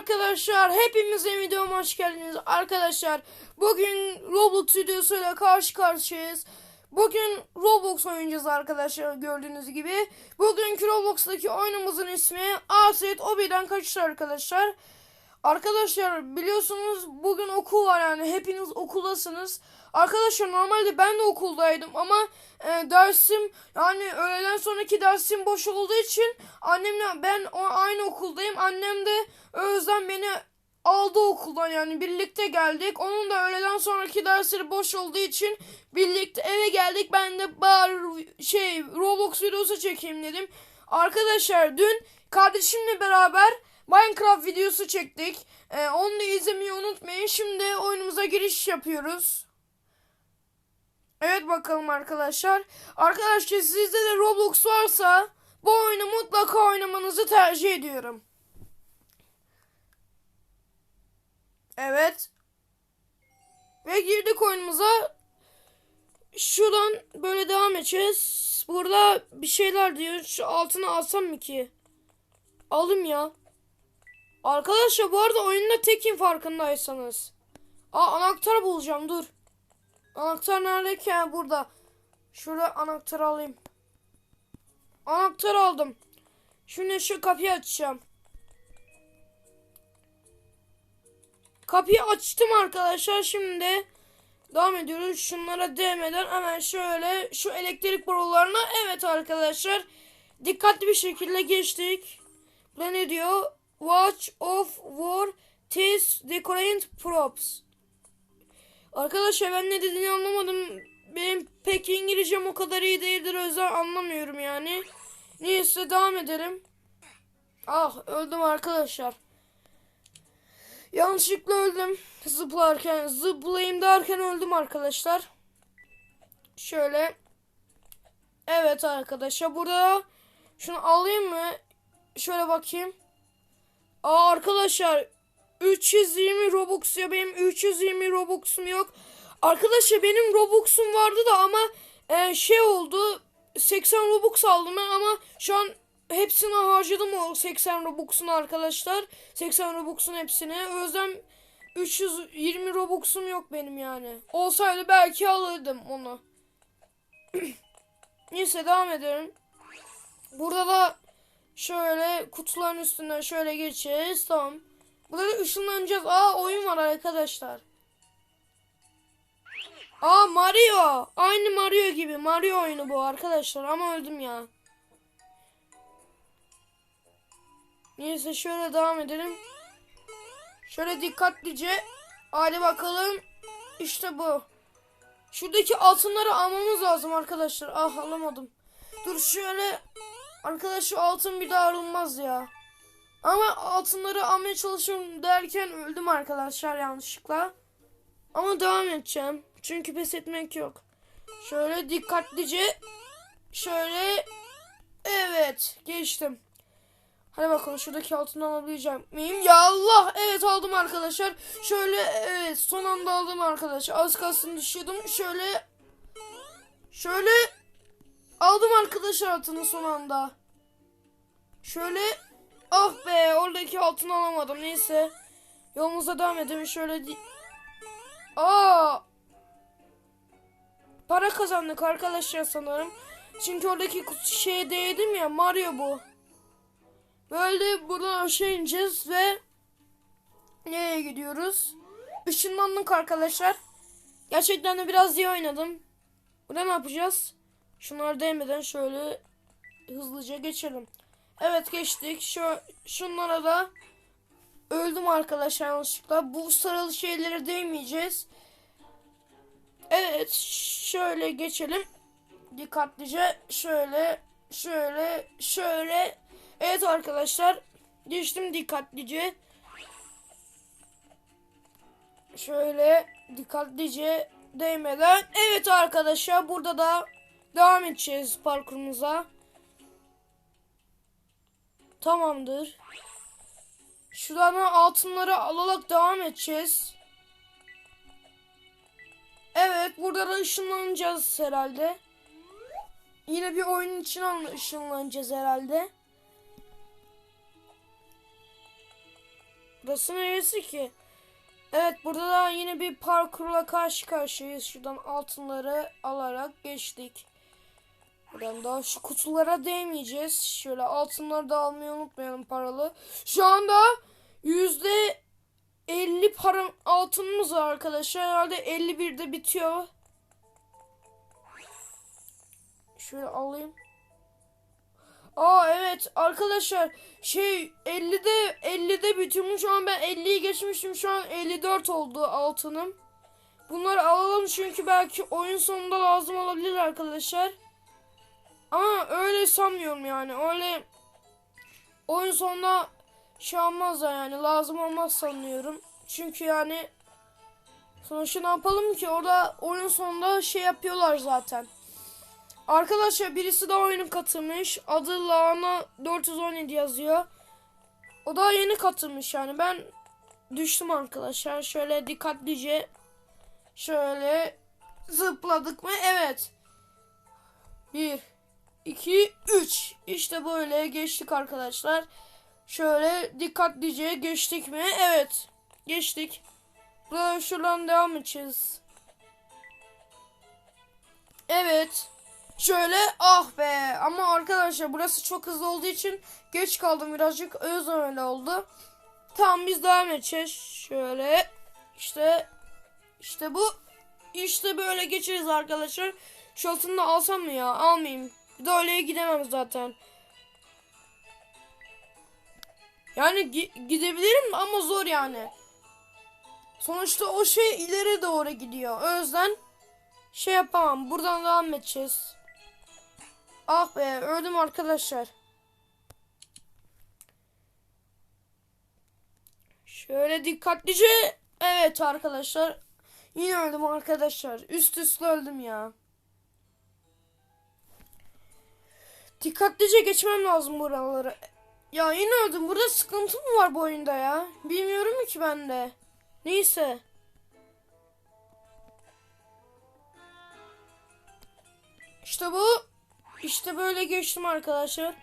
arkadaşlar, hepimize videoma hoş geldiniz. Arkadaşlar, bugün Roblox videosuyla karşı karşıyayız. Bugün Roblox oynayacağız arkadaşlar gördüğünüz gibi. Bugünkü Roblox'taki oyunumuzun ismi Aset Obi'den kaçış arkadaşlar. Arkadaşlar biliyorsunuz bugün okul var yani hepiniz okuldasınız. Arkadaşlar normalde ben de okuldaydım ama e, dersim yani öğleden sonraki dersim boş olduğu için annemle ben o, aynı okuldayım. Annem de o beni aldı okuldan yani birlikte geldik. Onun da öğleden sonraki dersleri boş olduğu için birlikte eve geldik. Ben de bar şey Roblox videosu çekeyim dedim. Arkadaşlar dün kardeşimle beraber Minecraft videosu çektik. Ee, onu da izlemeyi unutmayın. Şimdi oyunumuza giriş yapıyoruz. Evet bakalım arkadaşlar. Arkadaşlar sizde de Roblox varsa bu oyunu mutlaka oynamanızı tercih ediyorum. Evet. Ve girdik oyunumuza. Şuradan böyle devam edeceğiz. Burada bir şeyler diyor. Şu altına alsam mı ki? Alım ya. Arkadaşlar bu arada oyunda tekim farkındaysanız. Aa anahtar bulacağım dur. Anahtar neredeyken burada. Şurada anahtar alayım. Anahtar aldım. Şimdi şu kapıyı açacağım. Kapıyı açtım arkadaşlar. Şimdi devam ediyoruz. Şunlara değmeden hemen şöyle şu elektrik borularına evet arkadaşlar. Dikkatli bir şekilde geçtik. Bu ne diyor? Watch of War Test Decorate Props. Arkadaşlar ben ne dediğini anlamadım. Benim pek İngilizcem o kadar iyi değildir. Yüzden anlamıyorum yani. Neyse devam edelim. Ah öldüm arkadaşlar. Yanlışlıkla öldüm. Zıplarken, zıplayayım derken öldüm arkadaşlar. Şöyle. Evet arkadaşlar burada şunu alayım mı? Şöyle bakayım. Aa arkadaşlar 320 Robux ya benim 320 Robux'um yok. Arkadaşlar benim Robux'um vardı da ama e, şey oldu 80 Robux aldım ben ama şu an hepsini harcadım o 80 Robux'un arkadaşlar. 80 Robux'un hepsini. O yüzden 320 Robux'um yok benim yani. Olsaydı belki alırdım onu. Neyse devam edelim. Burada da şöyle kutuların üstünden şöyle geçeceğiz. Tamam. Burada da ışınlanacağız. Aa oyun var arkadaşlar. Aa Mario. Aynı Mario gibi. Mario oyunu bu arkadaşlar ama öldüm ya. Neyse şöyle devam edelim. Şöyle dikkatlice. Hadi bakalım. İşte bu. Şuradaki altınları almamız lazım arkadaşlar. Ah alamadım. Dur şöyle. Arkadaş şu altın bir daha alınmaz ya. Ama altınları almaya çalışıyorum derken öldüm arkadaşlar yanlışlıkla. Ama devam edeceğim. Çünkü pes etmek yok. Şöyle dikkatlice. Şöyle. Evet geçtim. Hadi bakalım şuradaki altını alabilecek miyim? Ya Allah! Evet aldım arkadaşlar. Şöyle evet son anda aldım arkadaşlar. Az kalsın düşüyordum. Şöyle şöyle aldım arkadaşlar altını son anda. Şöyle ah be oradaki altını alamadım. Neyse. Yolumuza devam edelim. Şöyle Aa! Para kazandık arkadaşlar sanırım. Çünkü oradaki şeye değdim ya Mario bu. Böyle buradan aşağı ineceğiz ve nereye gidiyoruz? Işınlandık arkadaşlar. Gerçekten de biraz iyi oynadım. Burada ne yapacağız? Şunlar değmeden şöyle hızlıca geçelim. Evet geçtik. Şu şunlara da öldüm arkadaşlar yanlışlıkla. Bu sarılı şeylere değmeyeceğiz. Evet şöyle geçelim. Dikkatlice şöyle şöyle şöyle Evet arkadaşlar. Geçtim dikkatlice. Şöyle dikkatlice değmeden. Evet arkadaşlar burada da devam edeceğiz parkurumuza. Tamamdır. Şuradan altınları alarak devam edeceğiz. Evet burada da ışınlanacağız herhalde. Yine bir oyunun içine ışınlanacağız herhalde. Burası neresi ki? Evet burada da yine bir parkurla karşı karşıyayız. Şuradan altınları alarak geçtik. Buradan da şu kutulara değmeyeceğiz. Şöyle altınları da almayı unutmayalım paralı. Şu anda yüzde 50 para altınımız var arkadaşlar. Herhalde 51'de bitiyor. Şöyle alayım. Aa evet arkadaşlar şey 50'de 50'de bitiyormuş ama ben 50'yi geçmiştim şu an 54 oldu altınım. Bunları alalım çünkü belki oyun sonunda lazım olabilir arkadaşlar. Ama öyle sanmıyorum yani öyle oyun sonunda şey olmaz da yani lazım olmaz sanıyorum. Çünkü yani sonuçta ne yapalım ki orada oyun sonunda şey yapıyorlar zaten. Arkadaşlar birisi de oyuna katılmış. Adı Lana 417 yazıyor. O da yeni katılmış yani. Ben düştüm arkadaşlar. Şöyle dikkatlice şöyle zıpladık mı? Evet. 1 2 3 İşte böyle geçtik arkadaşlar. Şöyle dikkatlice geçtik mi? Evet. Geçtik. Böyle şuradan devam edeceğiz. Evet. Şöyle ah be ama arkadaşlar burası çok hızlı olduğu için geç kaldım birazcık o yüzden öyle oldu. Tamam biz devam edeceğiz. Şöyle işte işte bu işte böyle geçeriz arkadaşlar. Şu altını alsam mı ya? Almayayım. Bir de öyle gidemem zaten. Yani gi- gidebilirim ama zor yani. Sonuçta o şey ileri doğru gidiyor. O yüzden şey yapamam. Buradan devam edeceğiz. Ah be öldüm arkadaşlar. Şöyle dikkatlice. Evet arkadaşlar. Yine öldüm arkadaşlar. Üst üste öldüm ya. Dikkatlice geçmem lazım buraları. Ya yine öldüm. Burada sıkıntı mı var bu oyunda ya? Bilmiyorum ki ben de. Neyse. İşte bu. İşte böyle geçtim arkadaşlar.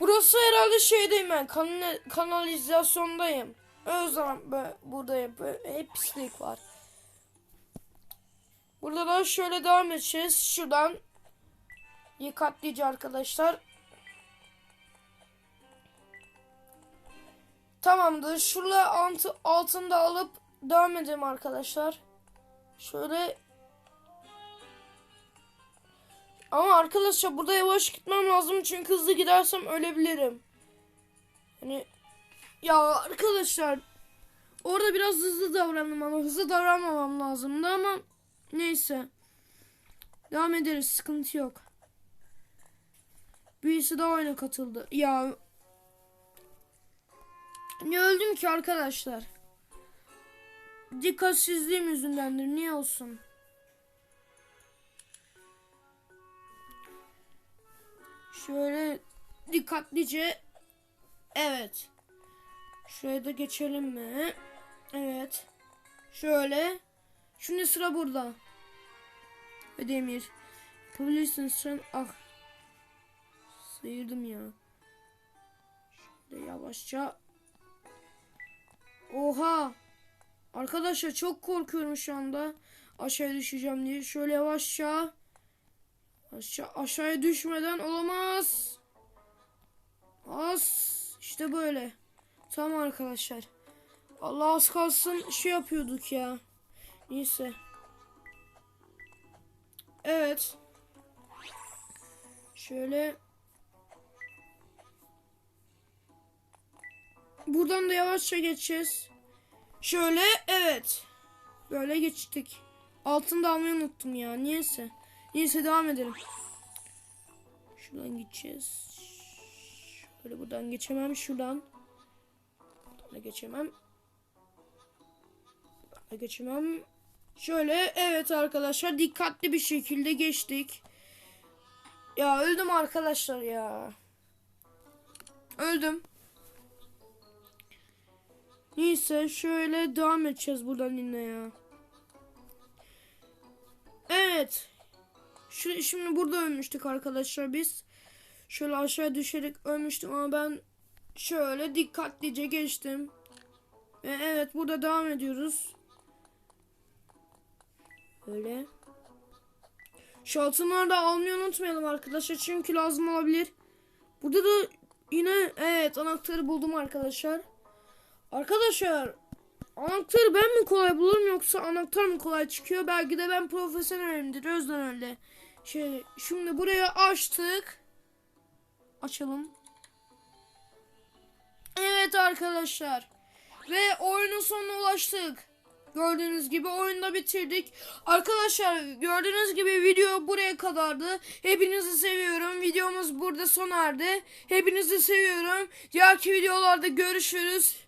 Burası herhalde şeydeyim ben. Kanal kanalizasyondayım. O yüzden böyle buradayım. Böyle hep pislik var. Burada da şöyle devam edeceğiz. Şuradan dikkatlice arkadaşlar. Tamamdır. Şurada altı, altını da alıp devam edelim arkadaşlar. Şöyle ama arkadaşlar burada yavaş gitmem lazım çünkü hızlı gidersem ölebilirim. Hani ya arkadaşlar orada biraz hızlı davrandım ama hızlı davranmamam lazımdı ama neyse. Devam ederiz sıkıntı yok. Birisi daha oyuna katıldı. Ya ne öldüm ki arkadaşlar? Dikkatsizliğim yüzündendir. Niye olsun? Şöyle dikkatlice. Evet. Şuraya da geçelim mi? Evet. Şöyle. Şimdi sıra burada. Ödemir. Yapabilirsin sen. Ah. Sıyırdım ya. Şöyle yavaşça. Oha. Arkadaşlar çok korkuyorum şu anda. Aşağıya düşeceğim diye. Şöyle yavaşça. Aşağı, aşağıya düşmeden olamaz. Az. İşte böyle. Tamam arkadaşlar. Allah az kalsın şey yapıyorduk ya. Neyse. Evet. Şöyle. Buradan da yavaşça geçeceğiz. Şöyle evet. Böyle geçtik. Altını da almayı unuttum ya. Niyeyse. Neyse devam edelim. Şuradan gideceğiz. Şöyle buradan geçemem. Şuradan. Buradan da geçemem. Buradan da geçemem. Şöyle evet arkadaşlar dikkatli bir şekilde geçtik. Ya öldüm arkadaşlar ya. Öldüm. Neyse şöyle devam edeceğiz buradan yine ya. Evet. Şu, şimdi burada ölmüştük arkadaşlar biz. Şöyle aşağı düşerek ölmüştüm ama ben şöyle dikkatlice geçtim. Ve evet burada devam ediyoruz. Öyle. Şu altınları da almayı unutmayalım arkadaşlar çünkü lazım olabilir. Burada da yine evet anahtarı buldum arkadaşlar. Arkadaşlar anahtarı ben mi kolay bulurum yoksa anahtar mı kolay çıkıyor? Belki de ben profesyonelimdir o yüzden öyle. Şey, şimdi buraya açtık. Açalım. Evet arkadaşlar. Ve oyunun sonuna ulaştık. Gördüğünüz gibi oyunu da bitirdik. Arkadaşlar gördüğünüz gibi video buraya kadardı. Hepinizi seviyorum. Videomuz burada sona erdi. Hepinizi seviyorum. Diğerki videolarda görüşürüz.